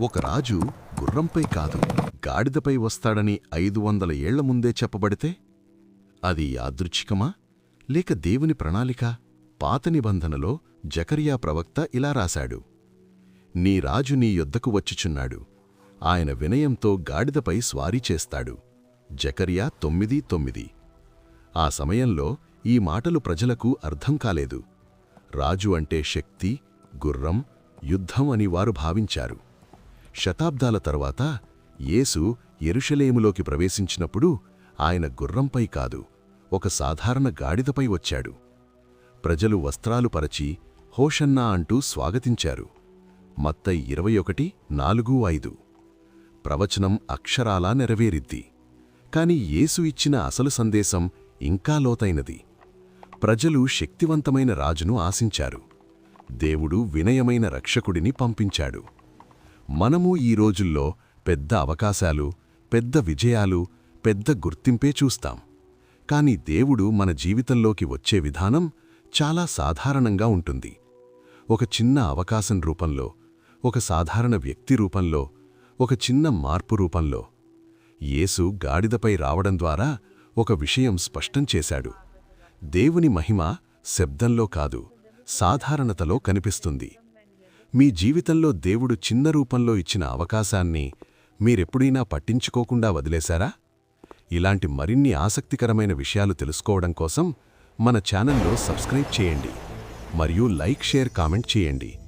ఒక రాజు గుర్రంపై కాదు గాడిదపై వస్తాడని ఐదు వందల ఏళ్ళ ముందే చెప్పబడితే అది యాదృచ్ఛికమా? లేక దేవుని ప్రణాళిక పాత నిబంధనలో జకరియా ప్రవక్త ఇలా రాశాడు నీ రాజు నీ యొద్దకు వచ్చుచున్నాడు ఆయన వినయంతో గాడిదపై స్వారీ చేస్తాడు. జకరియా తొమ్మిది తొమ్మిది. ఆ సమయంలో ఈ మాటలు ప్రజలకు అర్థం కాలేదు. రాజు అంటే శక్తి గుర్రం యుద్ధం అని వారు భావించారు. శతాబ్దాల తరువాత యేసు ఎరుషలేములోకి ప్రవేశించినప్పుడు ఆయన గుర్రంపై కాదు ఒక సాధారణ గాడిదపై వచ్చాడు. ప్రజలు వస్త్రాలు పరచి హోషన్నా అంటూ స్వాగతించారు. మత్తై ఇరవై ఒకటి నాలుగు ఐదు. ప్రవచనం అక్షరాలా నెరవేరిద్ది కాని యేసు ఇచ్చిన అసలు సందేశం ఇంకా లోతైనది. ప్రజలు శక్తివంతమైన రాజును ఆశించారు. దేవుడు వినయమైన రక్షకుడిని పంపించాడు. మనము ఈ రోజుల్లో పెద్ద అవకాశాలు పెద్ద విజయాలు పెద్ద గుర్తింపే చూస్తాం. కాని దేవుడు మన జీవితంలోకి వచ్చే విధానం చాలా సాధారణంగా ఉంటుంది. ఒక చిన్న అవకాశం రూపంలో ఒక సాధారణ వ్యక్తి రూపంలో ఒక చిన్న మార్పు రూపంలో యేసు గాడిదపై రావడం ద్వారా ఒక విషయం స్పష్టం చేశాడు. దేవుని మహిమ శబ్దంలో కాదు సాధారణతలో కనిపిస్తుంది. మీ జీవితంలో దేవుడు చిన్న రూపంలో ఇచ్చిన అవకాశాన్ని మీరెప్పుడైనా పట్టించుకోకుండా వదిలేశారా? ఇలాంటి మరిన్ని ఆసక్తికరమైన విషయాలు తెలుసుకోవడం కోసం మన ఛానల్లో సబ్స్క్రైబ్ చేయండి. మరియు లైక్ షేర్ కామెంట్ చేయండి.